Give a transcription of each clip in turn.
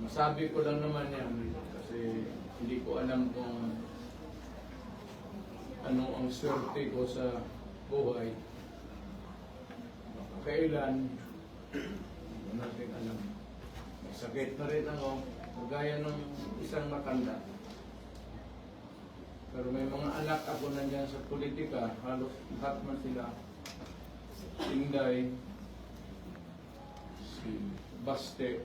Masabi ko lang naman yan kasi hindi ko alam kung ano ang swerte ko sa buhay. Kailan, hindi natin alam. May sakit na rin ako, kagaya ng isang matanda. Pero may mga anak ako nandiyan sa politika, halos lahat man sila. Si Inday, si Baste,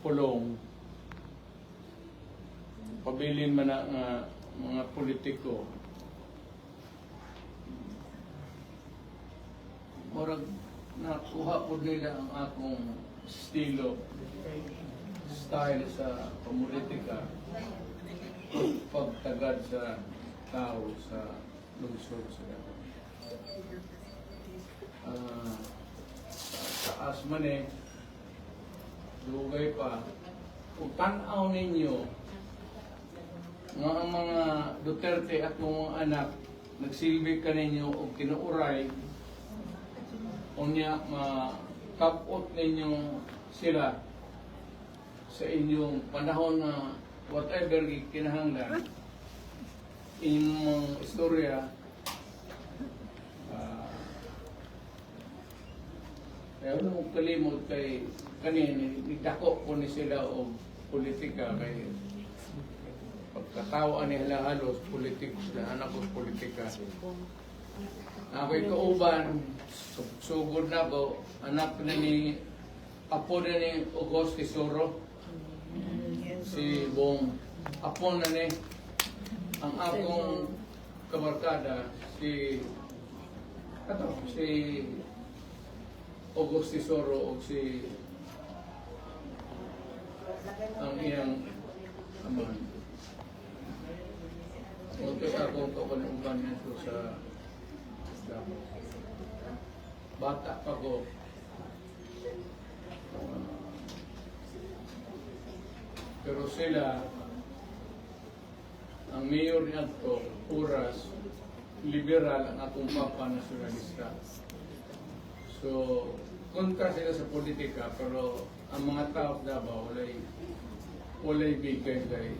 Pulong, pabilin man na nga mga politiko. Murag nakuha po nila ang akong estilo, style sa politika, pagtagad sa tao sa lungsod sa Davao. Taas man eh, dugay pa, kung tanaw ninyo, nga ang mga Duterte at mga anak, nagsilbi ka ninyo o tinuuray, unya makapot ninyo sila sa inyong panahon na whatever kinahanglan, inyong istorya, kaya ano mong kalimot kay kanini, nagdako ko ni sila o politika kay pagkatawa ni halos politikus na anak ko politika. Ako'y kauban, su- sugod na ko, anak na ni, apo na ni August Tesoro, si Bong, apo na ni, ang akong kabarkada, si, ato, si August Tesoro o si ang iyang aman. Ito sa akong kawanuban nito sa Davao. Bata pa ko. Pero sila, ang mayor niya to, Uras, liberal ang akong papa nasyonalista. So, kontra sila sa politika, pero ang mga tao sa Davao, walay, walay bigay kay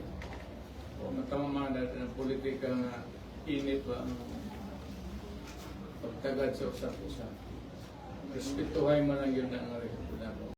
o matama natin ang politika nga init ba ang pagtagad sa usap-usap. Respetuhay man lang yun ang Davao.